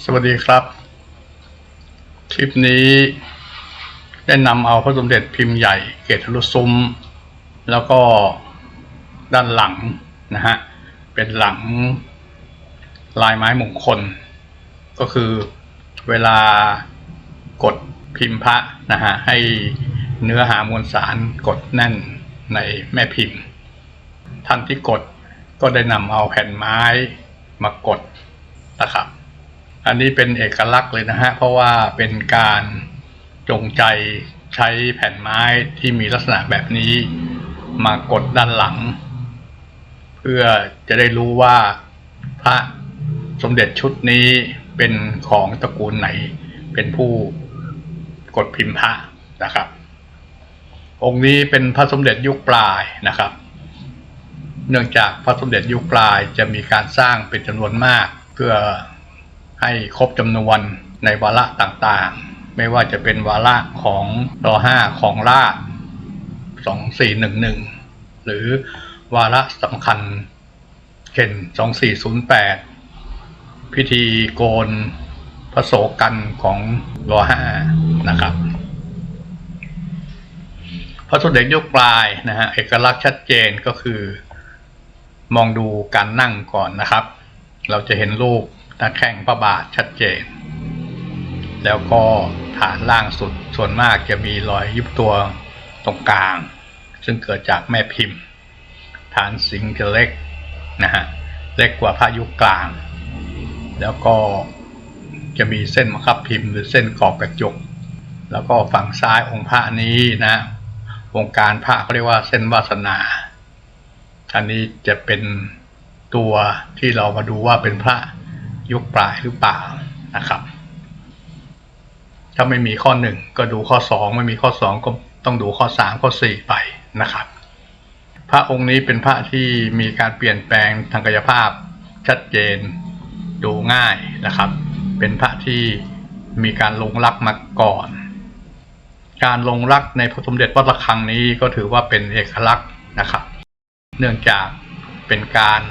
สวัสดีครับ คลิปนี้ได้นำเอาพระสมเด็จพิมพ์ใหญ่เกตทะลุซุ้ม แล้วก็ด้านหลังนะฮะ เป็นหลังลายไม้มงคล ก็คือเวลากดพิมพ์พระนะฮะ ให้เนื้อหามวลสารกดแน่นในแม่พิมพ์ ท่านที่กดก็ได้นำเอาแผ่นไม้มากดนะครับ อันนี้เป็นเอกลักษณ์เลยนะฮะ เพราะว่าเป็นการจงใจใช้แผ่นไม้ที่มีลักษณะแบบนี้มากดด้านหลัง เพื่อจะได้รู้ว่าพระสมเด็จชุดนี้เป็นของตระกูลไหน เป็นผู้กดพิมพ์พระนะครับ องค์นี้เป็นพระสมเด็จยุคปลายนะครับ เนื่องจากพระสมเด็จยุคปลายจะมีการสร้างเป็นจำนวนมากเพื่อ ให้ครบจำนวนในวาระต่างๆ ไม่ว่าจะเป็นวาระของรห้าของราชสองสี่หรือวาระสำคัญเช่นสองสี่ศูนย์แปดพิธีโกนพระโสกันของรห้านะครับพระสมเด็จยุคปลายนะฮะเอกลักษณ์ชัดเจนก็คือ มองดูการนั่งก่อนนะครับ เราจะเห็นรูป หน้าแข้งพระบาทชัดเจน แล้วก็ฐานล่างสุดส่วนมากจะมีรอยยุบตัวตรงกลาง ซึ่งเกิดจากแม่พิมพ์ ฐานสิงจะเล็กนะฮะเล็กกว่าพระยุคกลาง แล้วก็จะมีเส้นมะคับพิมพ์ หรือเส้นกรอบกระจก แล้วก็ฝั่งซ้ายองค์พระนี้นะวงการพระเขาเรียกว่าเส้นวาสนาอันนี้จะเป็นตัวที่เรามาดูว่าเป็นพระ ยุคปลายหรือเปล่านะครับ ถ้าไม่มีข้อหนึ่งก็ดูข้อสองไม่มีข้อสองก็ต้องดูข้อสามข้อสี่ไปนะครับ พระองค์นี้เป็นพระที่มีการเปลี่ยนแปลงทางกายภาพชัดเจนดูง่ายนะครับ เป็นพระที่มีการลงรักมาก่อน การลงรักในพระสมเด็จวัดระฆังนี้ก็ถือว่าเป็นเอกลักษณ์นะครับ เนื่องจากเป็นการ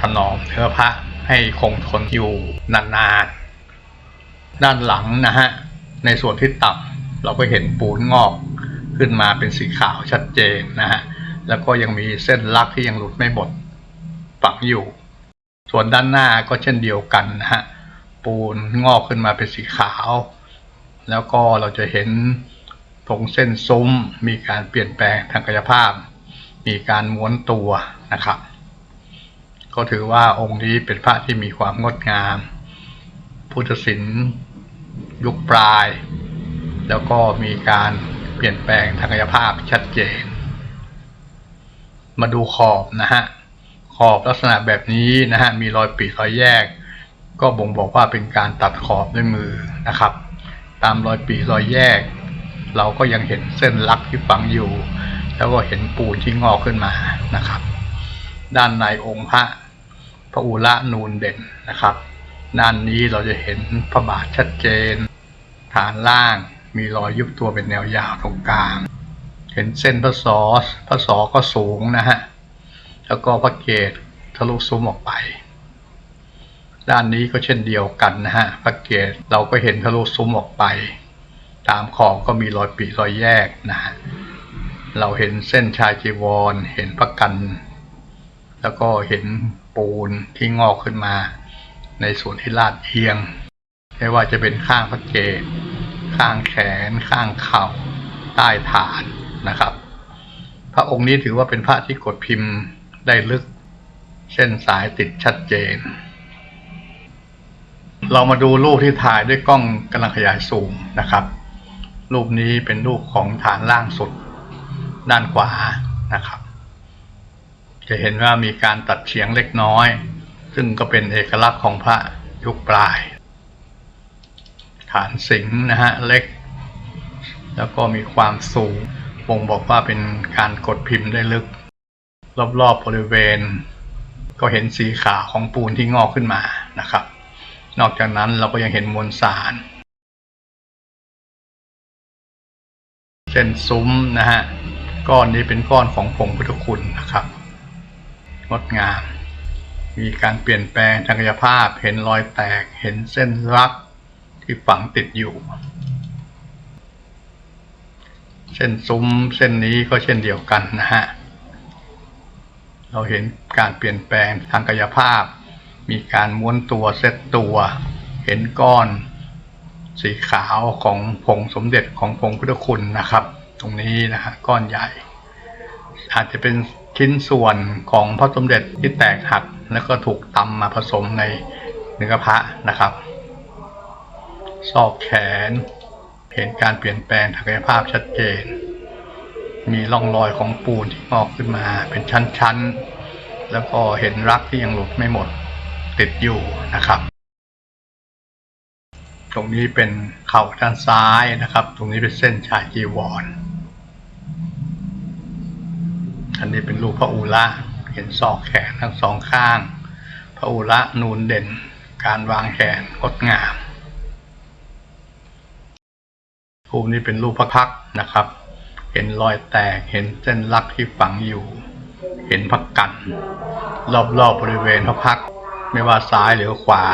ถนอมเนื้อพระ ให้คงทนอยู่นานๆ ด้านหลังนะฮะ ในส่วนที่ต่ำเราก็เห็นปูนงอกขึ้นมาเป็นสีขาวชัดเจนนะฮะ แล้วก็ยังมีเส้นลักที่ยังหลุดไม่หมดฝังอยู่ ส่วนด้านหน้าก็เช่นเดียวกันนะฮะ ปูนงอกขึ้นมาเป็นสีขาว แล้วก็เราจะเห็นตรงเส้นซุ้มมีการเปลี่ยนแปลงทางกายภาพ มีการม้วนตัวนะครับ ก็ถือว่าองค์นี้เป็นพระที่มีความงดงาม พุทธศิลป์ยุคปลาย แล้วก็มีการเปลี่ยนแปลงทางกายภาพชัดเจน มาดูขอบนะฮะ ขอบลักษณะแบบนี้นะฮะ มีรอยปีรอยแยก ก็บ่งบอกว่าเป็นการตัดขอบด้วยมือนะครับ ตามรอยปีรอยแยก เราก็ยังเห็นเส้นลักที่ฝังอยู่ แล้วก็เห็นปูนที่งอกขึ้นมานะครับ ด้านในองค์พระ พระอุระนูนเด่นนะครับด้านนี้เราจะเห็นพระบาทชัดเจน ฐานล่างมีรอยยุบตัวเป็นแนวยาวตรงกลาง เห็นเส้นพระศอพระศอก็สูงนะฮะ แล้วก็พระเกศทะลุซุ้มออกไป ด้านนี้ก็เช่นเดียวกันนะฮะ พระเกศเราก็เห็นทะลุซุ้มออกไป ตามขอบก็มีรอยปีรอยแยกนะฮะ เราเห็นเส้นชายจีวร เห็นพระกัน แล้วก็เห็นปูนที่งอกขึ้นมา ในส่วนที่ลาดเอียง ไม่ว่าจะเป็นข้างพระเกศข้างแขน ข้างเข่า ใต้ฐานนะครับ พระองค์นี้ถือว่าเป็นพระที่กดพิมพ์ได้ลึก เส้นสายติดชัดเจน เรามาดูรูปที่ถ่ายด้วยกล้องกำลังขยายสูงนะครับ รูปนี้เป็นรูปของฐานล่างสุดด้านขวานะครับ จะเห็นว่ามีการตัดเฉียงเล็กน้อย ซึ่งก็เป็นเอกลักษณ์ของพระยุคปลาย ฐานสิงห์นะฮะเล็ก แล้วก็มีความสูงบ่งบอกว่าเป็นการกดพิมพ์ได้ลึก รอบๆบริเวณ ก็เห็นสีขาวของปูนที่งอกขึ้นมานะครับ นอกจากนั้นเราก็ยังเห็นมวลสารเส้นซุ้มนะฮะก้อนนี้เป็นก้อนของผงพุทธคุณนะครับ งดงาม มีการเปลี่ยนแปลงทางกายภาพ เห็นรอยแตก เห็นเส้นรักที่ฝังติดอยู่ เส้นซุ้มเส้นนี้ก็เช่นเดียวกันนะฮะ เราเห็นการเปลี่ยนแปลงทางกายภาพ มีการม้วนตัวเซตตัว เห็นก้อนสีขาวของผงสมเด็จของผงพุทธคุณนะครับ ตรงนี้นะฮะก้อนใหญ่ อาจจะเป็น ชิ้นส่วนของพระสมเด็จที่แตกหักแล้วก็ถูกตำมาผสมในเนื้อพระนะครับ ซอกแขน เห็นการเปลี่ยนแปลงทางกายภาพชัดเจน มีร่องรอยของปูนที่งอกขึ้นมาเป็นชั้นๆ แล้วก็เห็นรักที่ยังหลุดไม่หมดติดอยู่นะครับ ตรงนี้เป็นเข่าด้านซ้ายนะครับ ตรงนี้เป็นเส้นชายจีวร อันนี้เป็นรูปพระอุระเห็นศอกแขนทั้งสองข้าง พระอุระนูนเด่น การวางแขนงดงามรูปนี้เป็นรูปพระพักนะครับ เห็นรอยแตกเห็นเส้นลักที่ฝังอยู่ เห็นพักกัน รอบๆบบริเวณพระพัก ไม่ว่าซ้ายหรือขวา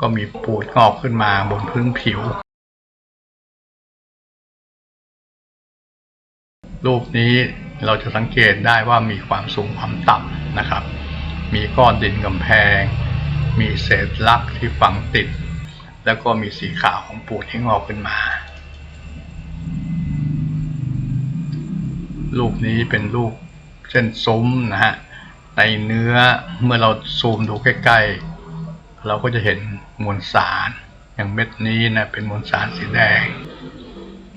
ก็มีปูดงอกขึ้นมาบนพื้นผิว รูปนี้ เราจะสังเกตได้ว่ามีความสูงความต่ำนะครับ มีก้อนดินกำแพง มีเศษลักที่ฝังติด แล้วก็มีสีขาวของปูดที่งอกขึ้นมารูปนี้เป็นรูปเส้นซุ้มนะฮะ ในเนื้อเมื่อเราซูมดูใกล้ๆ เราก็จะเห็นมวลสาร อย่างเม็ดนี้นะเป็นมวลสารสีแดง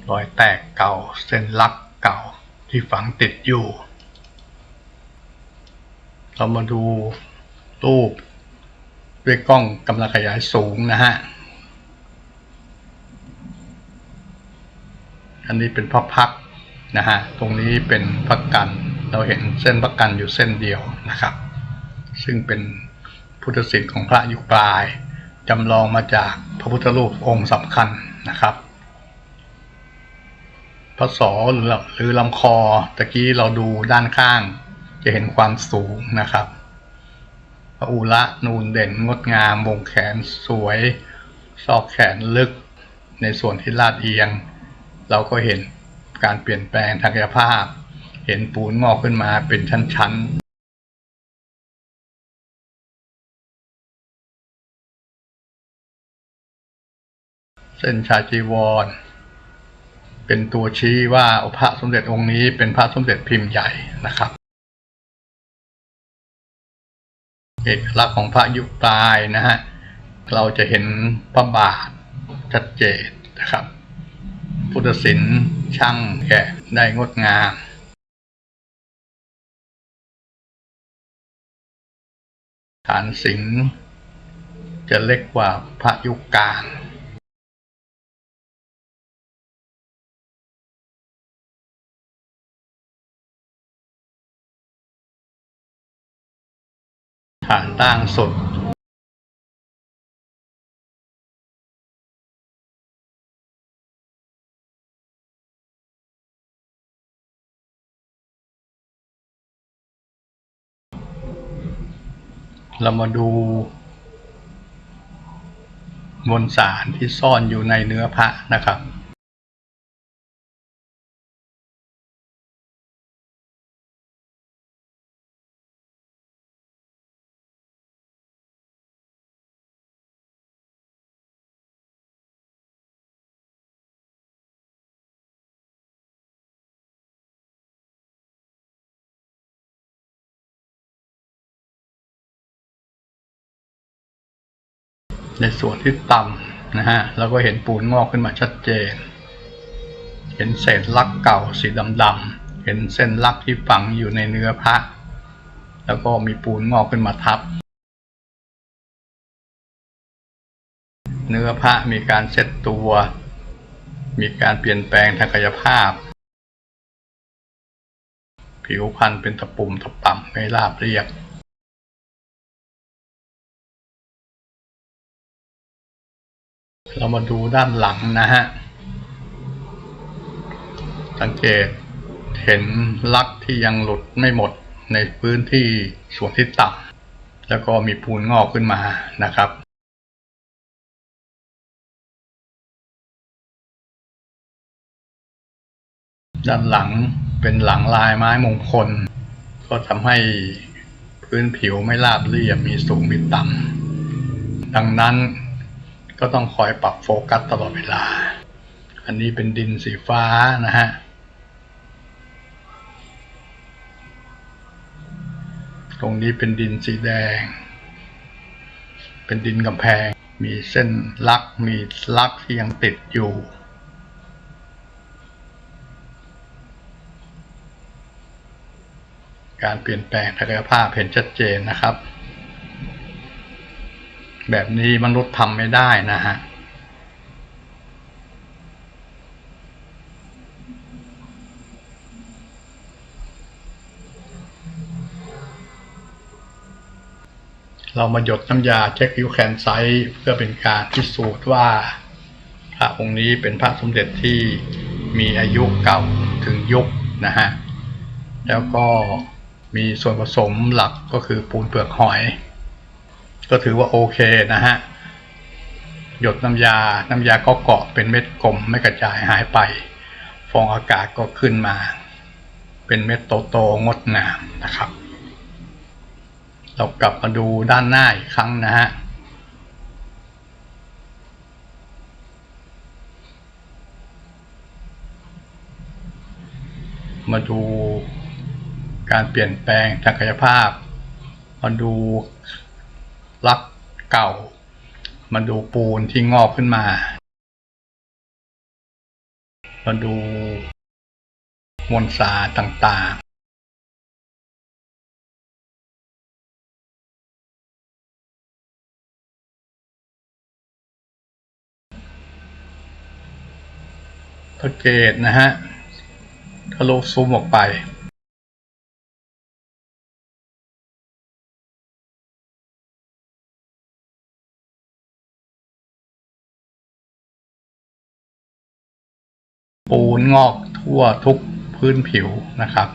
รอยแตกเก่าเส้นลักเก่า ที่ฝังติดอยู่ เรามาดูรูปด้วยกล้องกำลังขยายสูงนะฮะ อันนี้เป็นพระพักนะฮะ ตรงนี้เป็นพักกัน เราเห็นเส้นพักกันอยู่เส้นเดียวนะครับ ซึ่งเป็นพุทธศิลป์ของพระยุคปลายจำลองมาจากพระพุทธรูปองค์สำคัญนะครับ พระศอหรือหรือลำคอตะกี้เราดูด้านข้าง จะเห็นความสูงนะครับ พระอุระนูนเด่นงดงามวงแขนสวยซอกแขนลึกในส่วนที่ลาดเอียง เราก็เห็นการเปลี่ยนแปลงทางกายภาพ เห็นปูนงอกขึ้นมาเป็นชั้นๆเส้นชาจีวร เป็นตัวชี้ว่าพระสมเด็จองค์นี้เป็นพระสมเด็จพิมพ์ใหญ่นะครับ เอกลักษณ์ของพระยุคปลายนะฮะเราจะเห็นพระบาทชัดเจนนะครับ พุทธศิลป์ช่างแกะได้งดงามฐานสิงห์จะเล็กกว่าพระยุคกลาง ฐานตั้งสดเรามาดูมวลสารที่ซ่อนอยู่ในเนื้อพระนะครับ ในส่วนที่ต่ำนะฮะเราก็เห็นปูนงอกขึ้นมาชัดเจน เห็นเศษลักเก่าสีดำๆเห็นเส้นลักที่ฝังอยู่ในเนื้อพระ แล้วก็มีปูนงอกขึ้นมาทับ เนื้อพระมีการเซตตัว มีการเปลี่ยนแปลงทางกายภาพ ผิวพรรณเป็นตะปุ่มตะป่ำไม่ราบเรียบ เรามาดูด้านหลังนะฮะ สังเกตเห็นลักที่ยังหลุดไม่หมดในพื้นที่ส่วนที่ต่ำแล้วก็มีปูนงอกขึ้นมานะครับด้านหลังเป็นหลังลายไม้มงคล ก็ทำให้พื้นผิวไม่ราบเรียบมีสูงมีต่ำดังนั้น ก็ต้องคอยปรับโฟกัสตลอดเวลา อันนี้เป็นดินสีฟ้านะฮะ ตรงนี้เป็นดินสีแดง เป็นดินกำแพง มีเส้นลัก มีลักที่ยังติดอยู่การเปลี่ยนแปลงศักยภาพเห็นชัดเจนนะครับ แบบนี้มนุษย์ทำไม่ได้นะฮะเรามาหยดน้ำยาเช็คคิวแคนไซต์เพื่อเป็นการพิสูจน์ว่าพระองค์นี้เป็นพระสมเด็จที่มีอายุเก่าถึงยุคนะฮะ แล้วก็มีส่วนผสมหลักก็คือปูนเปลือกหอย ก็ถือว่าโอเคนะฮะ หยดน้ำยา น้ำยาก็เกาะเป็นเม็ดกลมไม่กระจายหายไป ฟองอากาศก็ขึ้นมา เป็นเม็ดโตๆงดงามนะครับ เรากลับมาดูด้านหน้าอีกครั้งนะฮะมาดูการเปลี่ยนแปลงทางกายภาพ มาดู ลักเก่า มาดูปูนที่งอกขึ้นมา มาดูมวลสารต่างๆสังเกตนะฮะถ้าเราซูมออกไป ปูนงอกทั่วทุกพื้นผิวนะครับ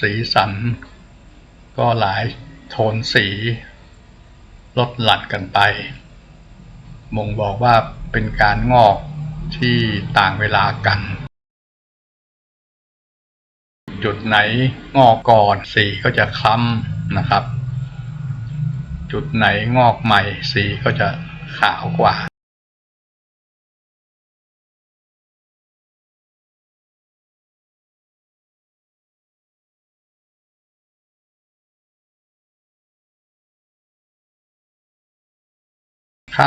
สีสัน ก็หลายโทนสีลดหลั่นกันไปบ่งบอกว่าเป็นการงอกที่ต่างเวลากัน จุดไหนงอกก่อนสีก็จะคล้ำนะครับ จุดไหนงอกใหม่สีก็จะขาวกว่า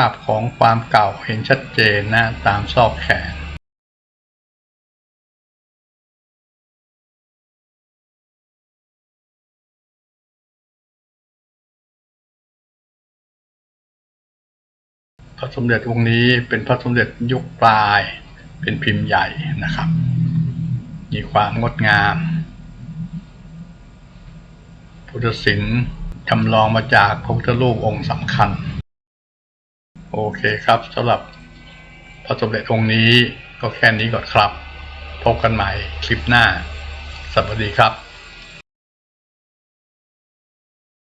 าบของความเก่าเห็นชัดเจนนะตามซอกแขนพระสมเด็จองค์นี้เป็นพระสมเด็จยุคปลาย เป็นพิมพ์ใหญ่นะครับ มีความงดงาม พุทธศิลป์จำลองมาจากพระพุทธรูปองค์สำคัญ โอเคครับสำหรับพระสมเด็จองค์นี้ก็แค่นี้ก่อนครับ พบกันใหม่คลิปหน้า สวัสดีครับ